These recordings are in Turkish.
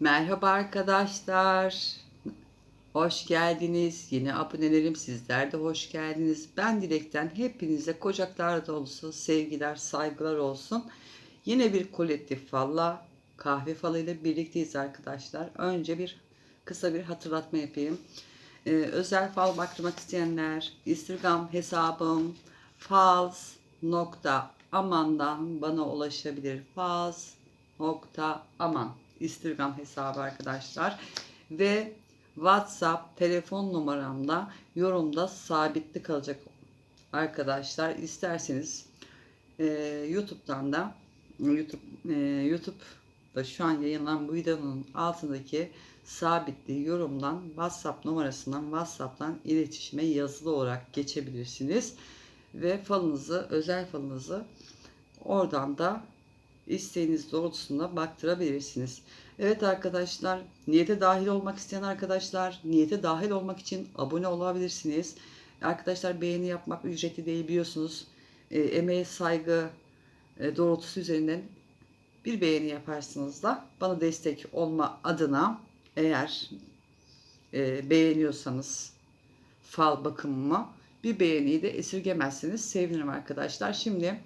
Merhaba arkadaşlar. Hoş geldiniz. Yeni abonelerim sizler de hoş geldiniz. Ben Dilek'ten hepinize kocaklar dolusu sevgiler, saygılar olsun. Yine bir kolektif falla kahve falıyla birlikteyiz arkadaşlar. Önce bir kısa bir hatırlatma yapayım. Ee, özel fal baktırmak isteyenler Instagram hesabım fals nokta amandan bana ulaşabilir. Fals nokta aman Instagram hesabı arkadaşlar ve WhatsApp telefon numaramda yorumda sabitli kalacak arkadaşlar. İsterseniz e, YouTube'dan da YouTube e, YouTube'da şu an yayınlanan bu videonun altındaki sabitli yorumdan WhatsApp numarasından WhatsApp'tan iletişime yazılı olarak geçebilirsiniz ve falınızı özel falınızı oradan da isteğiniz doğrultusunda baktırabilirsiniz. Evet arkadaşlar, niyete dahil olmak isteyen arkadaşlar, niyete dahil olmak için abone olabilirsiniz. Arkadaşlar beğeni yapmak ücretli değil biliyorsunuz. E, emeğe saygı e, doğrultusu üzerinden bir beğeni yaparsınız da bana destek olma adına eğer e, beğeniyorsanız fal bakımımı bir beğeniyi de esirgemezseniz sevinirim arkadaşlar. Şimdi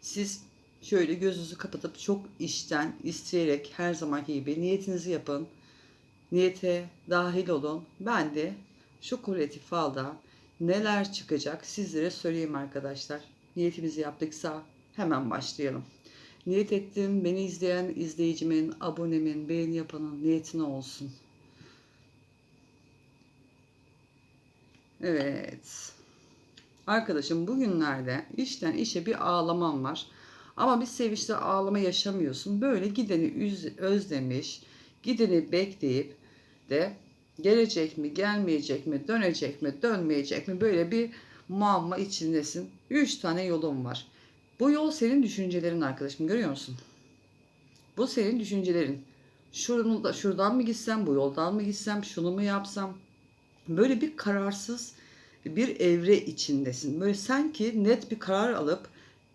siz şöyle gözünüzü kapatıp çok işten isteyerek her zamanki gibi niyetinizi yapın. Niyete dahil olun. Ben de şu kolektif falda neler çıkacak sizlere söyleyeyim arkadaşlar. Niyetimizi yaptıksa hemen başlayalım. Niyet ettim beni izleyen izleyicimin, abonemin, beğeni yapanın niyetine olsun. Evet. Arkadaşım bugünlerde işten işe bir ağlamam var. Ama bir sevinçte ağlama yaşamıyorsun. Böyle gideni özlemiş, gideni bekleyip de gelecek mi, gelmeyecek mi, dönecek mi, dönmeyecek mi böyle bir muamma içindesin. Üç tane yolun var. Bu yol senin düşüncelerin arkadaşım görüyor musun? Bu senin düşüncelerin. Şuradan, da- şuradan mı gitsem, bu yoldan mı gitsem, şunu mu yapsam? Böyle bir kararsız bir evre içindesin. Böyle sanki net bir karar alıp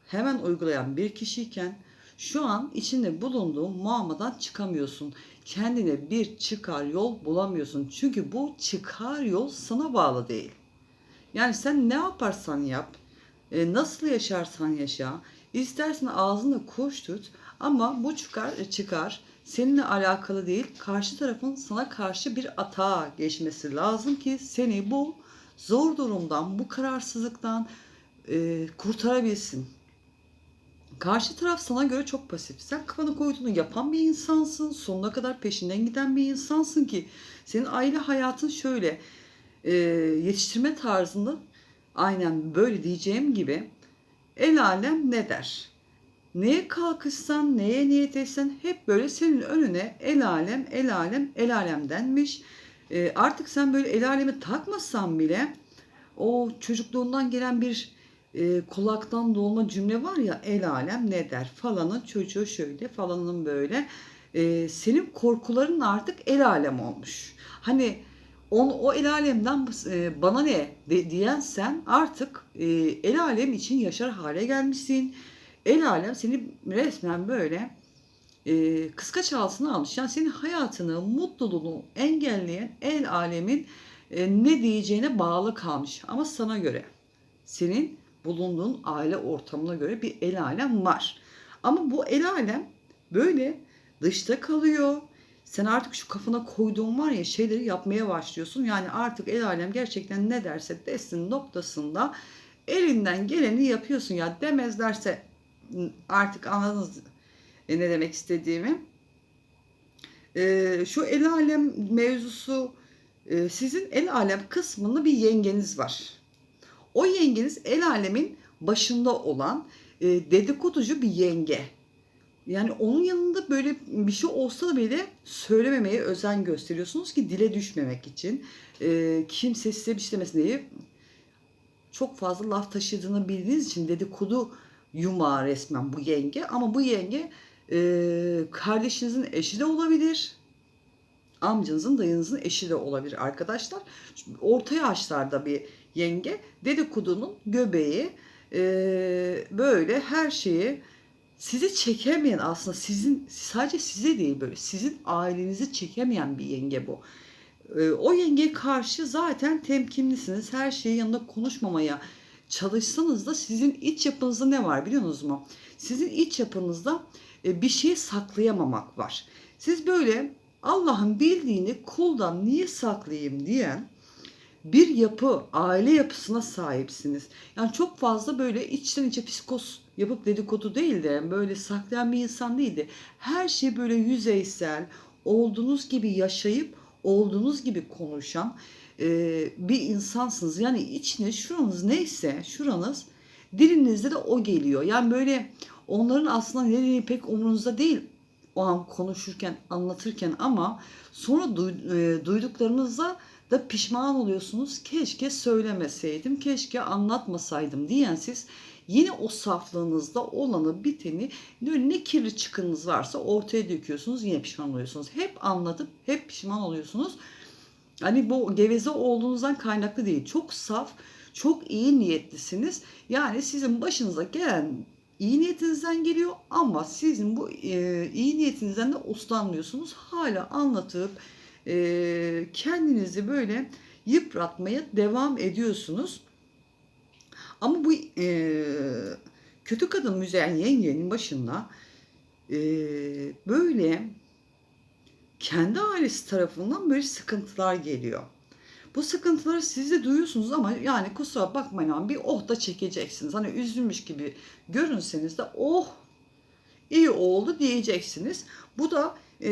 hemen uygulayan bir kişiyken şu an içinde bulunduğun muammadan çıkamıyorsun. Kendine bir çıkar yol bulamıyorsun. Çünkü bu çıkar yol sana bağlı değil. Yani sen ne yaparsan yap, e, nasıl yaşarsan yaşa, istersen ağzını koş tut ama bu çıkar çıkar seninle alakalı değil. Karşı tarafın sana karşı bir atağa geçmesi lazım ki seni bu zor durumdan, bu kararsızlıktan e, kurtarabilsin. Karşı taraf sana göre çok pasif. Sen kafanı koyduğunu yapan bir insansın. Sonuna kadar peşinden giden bir insansın ki senin aile hayatın şöyle e, yetiştirme tarzında aynen böyle diyeceğim gibi el alem ne der? Neye kalkışsan, neye niyet etsen hep böyle senin önüne el alem, el alem, el alem denmiş. E, artık sen böyle el alemi takmasan bile o çocukluğundan gelen bir e, kulaktan dolma cümle var ya el alem ne der falanın çocuğu şöyle falanın böyle E, senin korkuların artık el alem olmuş. Hani on, o el alemden e, bana ne de, diyen sen artık e, el alem için yaşar hale gelmişsin. El alem seni resmen böyle e, kıskaç altına almış. Yani senin hayatını, mutluluğunu engelleyen el alemin e, ne diyeceğine bağlı kalmış. Ama sana göre senin bulunduğun aile ortamına göre bir el alem var. Ama bu el alem böyle dışta kalıyor. Sen artık şu kafana koyduğun var ya şeyleri yapmaya başlıyorsun. Yani artık el alem gerçekten ne derse desin noktasında elinden geleni yapıyorsun ya demezlerse artık anladınız e, ne demek istediğimi. E, şu el alem mevzusu e, sizin el alem kısmında bir yengeniz var. O yengeniz el alemin başında olan e, dedikoducu bir yenge. Yani onun yanında böyle bir şey olsa bile söylememeye özen gösteriyorsunuz ki dile düşmemek için. E, kimse size bir şey demesin diye çok fazla laf taşıdığını bildiğiniz için dedikodu yumağı resmen bu yenge. Ama bu yenge e, kardeşinizin eşi de olabilir. Amcanızın, dayınızın eşi de olabilir arkadaşlar. Orta yaşlarda bir yenge dedikodunun göbeği e, böyle her şeyi sizi çekemeyen aslında sizin sadece size değil böyle sizin ailenizi çekemeyen bir yenge bu. Ee, o yengeye karşı zaten temkinlisiniz. Her şeyi yanında konuşmamaya çalışsanız da sizin iç yapınızda ne var biliyor musunuz mu? Sizin iç yapınızda e, bir şeyi saklayamamak var. Siz böyle Allah'ın bildiğini kuldan niye saklayayım diyen bir yapı, aile yapısına sahipsiniz. Yani çok fazla böyle içten içe psikos yapıp dedikodu değil de böyle saklayan bir insan değil de her şey böyle yüzeysel, olduğunuz gibi yaşayıp olduğunuz gibi konuşan e, bir insansınız. Yani içiniz, şuranız neyse, şuranız dilinizde de o geliyor. Yani böyle onların aslında ne dediği pek umurunuzda değil o an konuşurken, anlatırken ama sonra e, duyduklarınızda da pişman oluyorsunuz. Keşke söylemeseydim, keşke anlatmasaydım diyen siz yine o saflığınızda olanı biteni ne kirli çıkınız varsa ortaya döküyorsunuz yine pişman oluyorsunuz. Hep anlatıp hep pişman oluyorsunuz. Hani bu geveze olduğunuzdan kaynaklı değil. Çok saf, çok iyi niyetlisiniz. Yani sizin başınıza gelen iyi niyetinizden geliyor ama sizin bu e, iyi niyetinizden de uslanmıyorsunuz. Hala anlatıp e, kendinizi böyle yıpratmaya devam ediyorsunuz. Ama bu e, kötü kadın müzeyen yengenin başında e, böyle kendi ailesi tarafından böyle sıkıntılar geliyor. Bu sıkıntıları siz de duyuyorsunuz ama yani kusura bakmayın ama bir oh da çekeceksiniz. Hani üzülmüş gibi görünseniz de oh iyi oldu diyeceksiniz. Bu da e,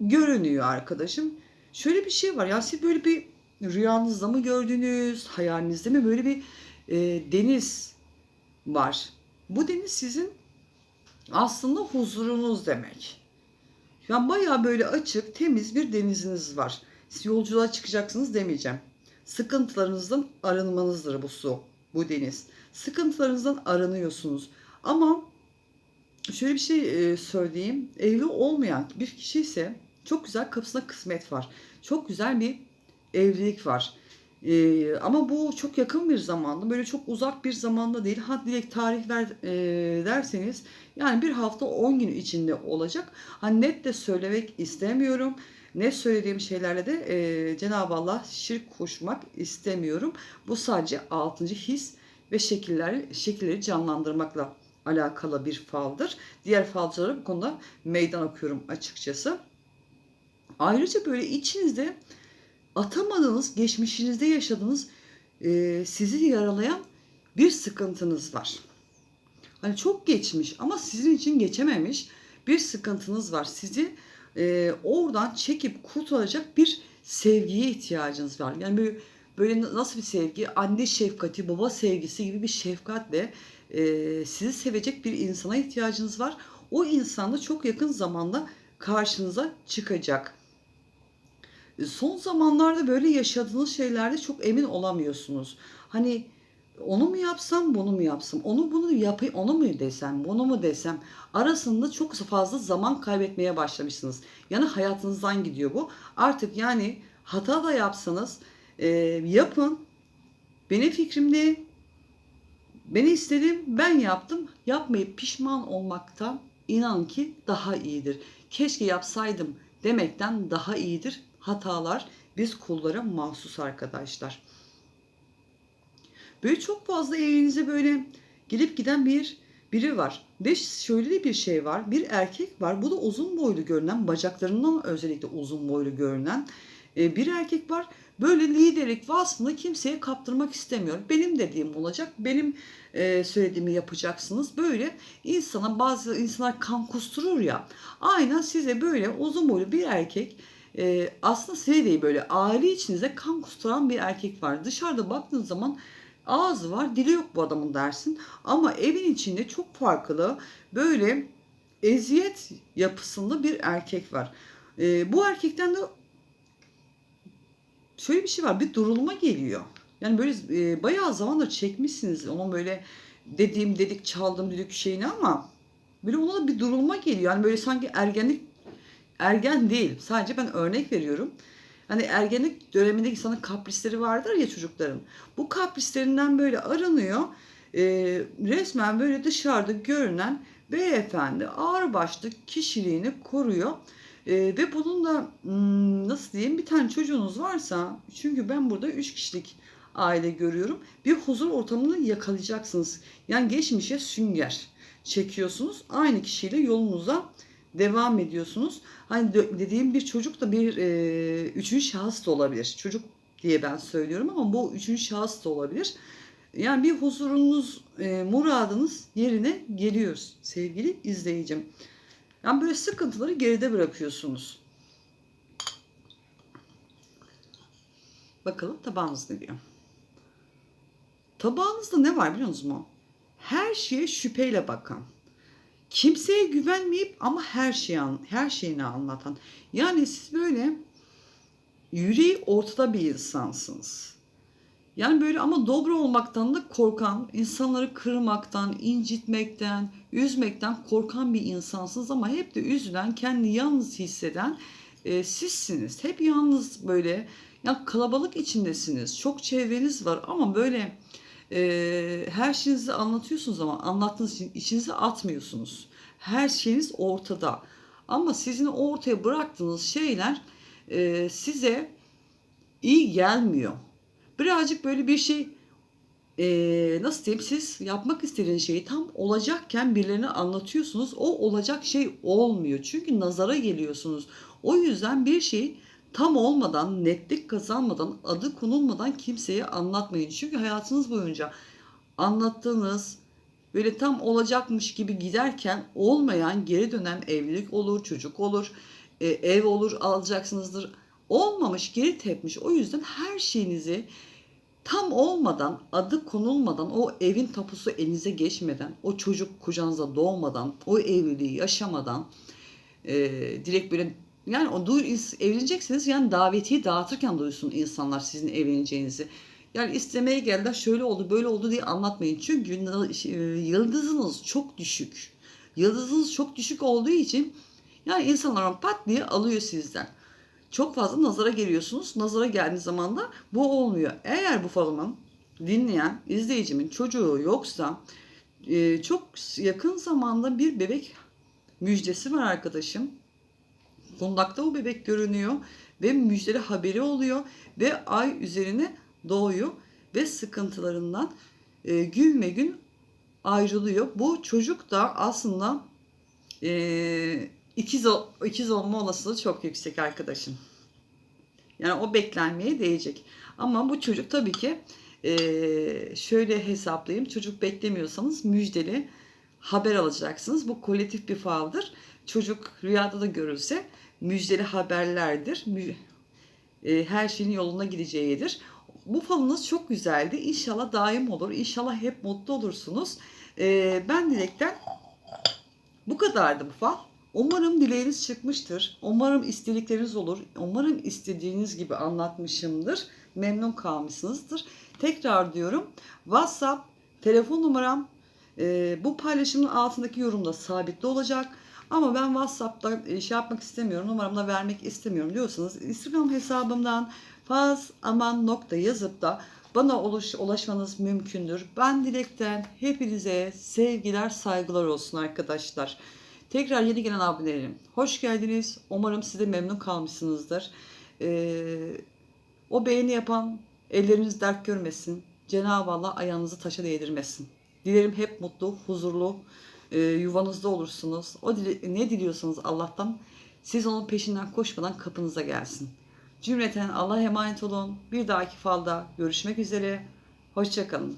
görünüyor arkadaşım. Şöyle bir şey var ya siz böyle bir rüyanızda mı gördünüz, hayalinizde mi böyle bir e, deniz var. Bu deniz sizin aslında huzurunuz demek. Yani bayağı böyle açık, temiz bir deniziniz var. Siz yolculuğa çıkacaksınız demeyeceğim. Sıkıntılarınızdan arınmanızdır bu su, bu deniz. Sıkıntılarınızdan aranıyorsunuz. Ama şöyle bir şey e, söyleyeyim. Evli olmayan bir kişi ise çok güzel kapısına kısmet var. Çok güzel bir evlilik var. Ee, ama bu çok yakın bir zamanda, böyle çok uzak bir zamanda değil. Ha direkt tarih ver e, derseniz yani bir hafta 10 gün içinde olacak. Hani net de söylemek istemiyorum. Ne söylediğim şeylerle de e, Cenab-ı Allah şirk koşmak istemiyorum. Bu sadece 6. his ve şekiller şekilleri canlandırmakla alakalı bir faldır. Diğer falcılara bu konuda meydan okuyorum açıkçası. Ayrıca böyle içinizde atamadığınız, geçmişinizde yaşadığınız e, sizi yaralayan bir sıkıntınız var. Hani çok geçmiş ama sizin için geçememiş bir sıkıntınız var. Sizi e, oradan çekip kurtaracak bir sevgiye ihtiyacınız var. Yani böyle, böyle nasıl bir sevgi? Anne şefkati, baba sevgisi gibi bir şefkatle e, sizi sevecek bir insana ihtiyacınız var. O insan da çok yakın zamanda karşınıza çıkacak. Son zamanlarda böyle yaşadığınız şeylerde çok emin olamıyorsunuz. Hani onu mu yapsam, bunu mu yapsam, onu bunu yapayım, onu mu desem, bunu mu desem arasında çok fazla zaman kaybetmeye başlamışsınız. Yani hayatınızdan gidiyor bu. Artık yani hata da yapsanız e, yapın. Benim fikrimde beni istedim, ben yaptım. Yapmayıp pişman olmaktan inan ki daha iyidir. Keşke yapsaydım demekten daha iyidir. Hatalar biz kullara mahsus arkadaşlar. Böyle çok fazla evinize böyle gelip giden bir biri var. Ve şöyle de bir şey var. Bir erkek var. Bu da uzun boylu görünen, bacaklarından özellikle uzun boylu görünen e, bir erkek var. Böyle liderlik vasfını kimseye kaptırmak istemiyor. Benim dediğim olacak. Benim e, söylediğimi yapacaksınız. Böyle insana bazı insanlar kan kusturur ya. Aynen size böyle uzun boylu bir erkek e, aslında size değil böyle aile içinizde kan kusturan bir erkek var. Dışarıda baktığınız zaman ağzı var dili yok bu adamın dersin. Ama evin içinde çok farklı böyle eziyet yapısında bir erkek var. E, bu erkekten de şöyle bir şey var bir durulma geliyor. Yani böyle e, bayağı zamandır çekmişsiniz onun böyle dediğim dedik çaldım dedik şeyini ama böyle ona da bir durulma geliyor. Yani böyle sanki ergenlik ergen değil. Sadece ben örnek veriyorum. Hani ergenlik dönemindeki insanın kaprisleri vardır ya çocukların. Bu kaprislerinden böyle aranıyor. E, resmen böyle dışarıda görünen beyefendi ağırbaşlı kişiliğini koruyor. Ee, ve bunun da hmm, nasıl diyeyim bir tane çocuğunuz varsa çünkü ben burada üç kişilik aile görüyorum. Bir huzur ortamını yakalayacaksınız. Yani geçmişe sünger çekiyorsunuz. Aynı kişiyle yolunuza devam ediyorsunuz. Hani de- dediğim bir çocuk da bir e, üçüncü şahıs da olabilir. Çocuk diye ben söylüyorum ama bu üçüncü şahıs da olabilir. Yani bir huzurunuz, e, muradınız yerine geliyor sevgili izleyicim. Yani böyle sıkıntıları geride bırakıyorsunuz. Bakalım tabağınız ne diyor? Tabağınızda ne var biliyor musunuz? Her şeye şüpheyle bakan. Kimseye güvenmeyip ama her şeyi her şeyini anlatan. Yani siz böyle yüreği ortada bir insansınız. Yani böyle ama dobra olmaktan da korkan, insanları kırmaktan, incitmekten, üzmekten korkan bir insansınız ama hep de üzülen, kendini yalnız hisseden e, sizsiniz. Hep yalnız böyle, ya kalabalık içindesiniz. Çok çevreniz var ama böyle e, her şeyinizi anlatıyorsunuz ama anlattığınız için içinize atmıyorsunuz. Her şeyiniz ortada. Ama sizin ortaya bıraktığınız şeyler e, size iyi gelmiyor. Birazcık böyle bir şey eee, nasıl diyeyim siz yapmak istediğiniz şeyi tam olacakken birilerine anlatıyorsunuz. O olacak şey olmuyor. Çünkü nazara geliyorsunuz. O yüzden bir şey tam olmadan, netlik kazanmadan, adı konulmadan kimseye anlatmayın. Çünkü hayatınız boyunca anlattığınız böyle tam olacakmış gibi giderken olmayan geri dönen evlilik olur, çocuk olur, e, ev olur alacaksınızdır. Olmamış, geri tepmiş. O yüzden her şeyinizi tam olmadan, adı konulmadan, o evin tapusu elinize geçmeden, o çocuk kucağınıza doğmadan, o evliliği yaşamadan e, direkt böyle yani o duy, evleneceksiniz yani davetiyi dağıtırken duysun insanlar sizin evleneceğinizi. Yani istemeye geldiler şöyle oldu böyle oldu diye anlatmayın. Çünkü e, yıldızınız çok düşük. Yıldızınız çok düşük olduğu için yani insanlar pat diye alıyor sizden. Çok fazla nazara geliyorsunuz. Nazara geldiğiniz zaman da bu olmuyor. Eğer bu falımı dinleyen izleyicimin çocuğu yoksa e, çok yakın zamanda bir bebek müjdesi var arkadaşım. Kundakta o bebek görünüyor ve müjdeli haberi oluyor ve ay üzerine doğuyor ve sıkıntılarından e, günme gün ayrılıyor. Bu çocuk da aslında e, ikiz, ikiz olma olasılığı çok yüksek arkadaşım. Yani o beklenmeye değecek. Ama bu çocuk tabii ki e, şöyle hesaplayayım. Çocuk beklemiyorsanız müjdeli haber alacaksınız. Bu kolektif bir faldır. Çocuk rüyada da görülse müjdeli haberlerdir. Mü- e, her şeyin yoluna gideceğidir. Bu falınız çok güzeldi. İnşallah daim olur. İnşallah hep mutlu olursunuz. E, ben dilekten bu kadardı bu fal. Umarım dileğiniz çıkmıştır. Umarım istedikleriniz olur. Umarım istediğiniz gibi anlatmışımdır. Memnun kalmışsınızdır. Tekrar diyorum. WhatsApp, telefon numaram e, bu paylaşımın altındaki yorumda sabitli olacak. Ama ben WhatsApp'ta e, şey yapmak istemiyorum, numaramla vermek istemiyorum diyorsanız Instagram hesabımdan faz aman nokta yazıp da bana ulaş, ulaşmanız mümkündür. Ben dilekten hepinize sevgiler, saygılar olsun arkadaşlar. Tekrar yeni gelen abonelerim. Hoş geldiniz. Umarım siz de memnun kalmışsınızdır. Ee, o beğeni yapan elleriniz dert görmesin. Cenab-ı Allah ayağınızı taşa değdirmesin. Dilerim hep mutlu, huzurlu e, yuvanızda olursunuz. O dile- ne diliyorsanız Allah'tan siz onun peşinden koşmadan kapınıza gelsin. Cümleten Allah'a emanet olun. Bir dahaki falda görüşmek üzere. Hoşçakalın.